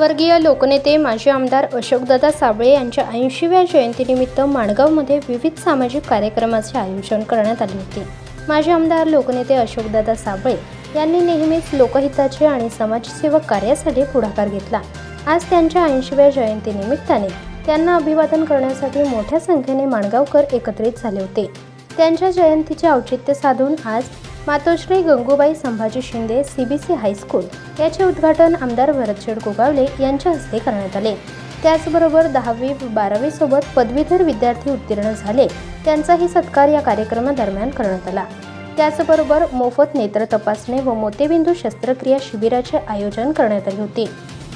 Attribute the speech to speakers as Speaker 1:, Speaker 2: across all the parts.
Speaker 1: स्वर्गीय लोकनेते माजी आमदार अशोकदादा साबळे यांच्या ऐंशीव्या जयंतीनिमित्त माणगावमध्ये विविध सामाजिक कार्यक्रमाचे आयोजन करण्यात आले होते. माजी आमदार लोकनेते अशोकदादा साबळे यांनी नेहमीच लोकहिताचे आणि समाजसेवक कार्यासाठी पुढाकार घेतला. आज त्यांच्या ऐंशीव्या जयंतीनिमित्ताने त्यांना अभिवादन करण्यासाठी मोठ्या संख्येने माणगावकर एकत्रित झाले होते. त्यांच्या जयंतीचे औचित्य साधून आज Matoshri Gangubai Sambhaji Shinde CBC high school याचे उद्घाटन आमदार भरतशेड गोगावले यांच्या हस्ते करण्यात आले. त्याचबरोबर दहावी बारावीसोबत पदवीधर विद्यार्थी उत्तीर्ण झाले. त्यांचाही सत्कार या कार्यक्रमादरम्यान करण्यात आला. त्याचबरोबर मोफत नेत्र तपासणी व मोतेबिंदू शस्त्रक्रिया शिबिराचे आयोजन करण्यात आले होते.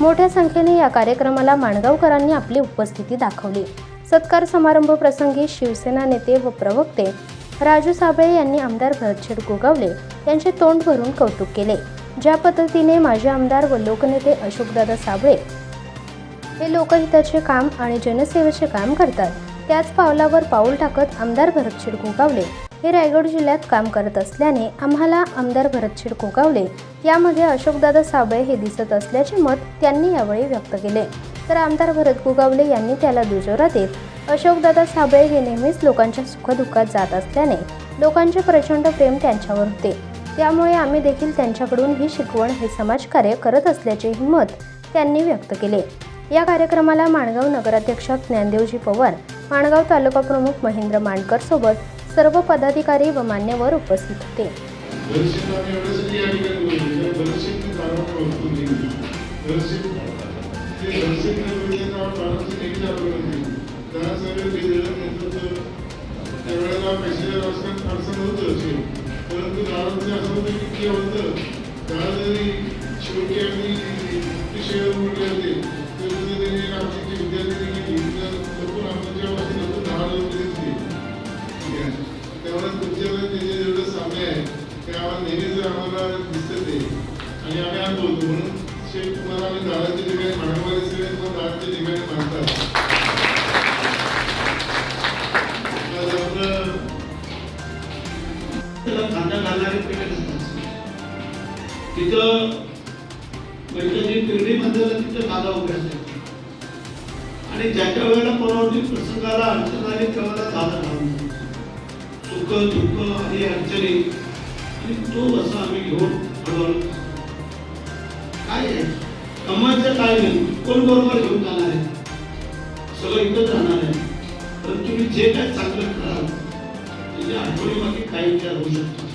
Speaker 1: मोठ्या संख्येने या कार्यक्रमाला माणगावकरांनी आपली उपस्थिती दाखवली. सत्कार समारंभ प्रसंगी शिवसेना नेते व प्रवक्ते राजू साबळे यांनी आमदार भरतशेठ गोगावले यांचे तोंड भरून कौतुक केले. ज्या पद्धतीने माजी आमदार व लोकनेते अशोकदादा साबळे हे लोकहिताचे काम आणि जनसेवेचे काम करतात त्याच पावलावर पाऊल टाकत आमदार भरतशेठ गोगावले हे रायगड जिल्ह्यात काम करत असल्याने आम्हाला आमदार भरतशेठ गोगावले यामध्ये अशोकदादा साबळे हे दिसत असल्याचे मत त्यांनी यावेळी व्यक्त केले. तर आमदार भरत गोगावले यांनी त्याला दुजोरा देत अशोकदादा साबळे हे नेहमीच लोकांच्या सुखदुःखात जात असल्याने लोकांचे प्रचंड प्रेम त्यांच्यावर होते. त्यामुळे आम्ही देखील त्यांच्याकडून ही शिकवण हे समाजकार्य करत असल्याचेही मत त्यांनी व्यक्त केले. या कार्यक्रमाला माणगाव नगराध्यक्ष ज्ञानदेवजी पवार माणगाव तालुका प्रमुख महेंद्र मांडकर सोबत सर्व पदाधिकारी व मान्यवर उपस्थित होते.
Speaker 2: बरेचसे काम ते नेतृत्व त्यावेळेला पैशाच्या अडचण होतं अशी परंतु गावामध्ये असं होतं की ते होतं त्याला शेवटी होते त्यांनी आमची जी विद्यार्थी गेली लपून आमच्या वरती लपून दहा लोक त्यामुळे तुमच्याकडे त्याचे आहे ते आम्हाला नेहमीच आम्हाला दिसतं. ते आणि आम्ही आज बोलतो म्हणून शेख तुम्हाला आम्ही दादाच्या ठिकाणी मानवाले सगळे पण दादाच्या
Speaker 3: त्याला कांदा घालणारे पेटत असतात तिथं म्हणजे बैठकी पिरडी बांधायला तिथं कांदा उभे असायचे आणि ज्याच्या वेळेला परवडती प्रसंगाला अडचण आली त्यावेळेला कांदा घालून सुख दुःख आणि अडचणी आणि तो असा आम्ही घेऊन हळूहळू काय आहे? कमायचं काय नाही? कोण बरोबर घेऊन जाणार आहे? सगळं इथंच राहणार आहे. पण तुम्ही जे काय चांगलं कराल या आठवणी बाकी काही विचार होऊ शकतो?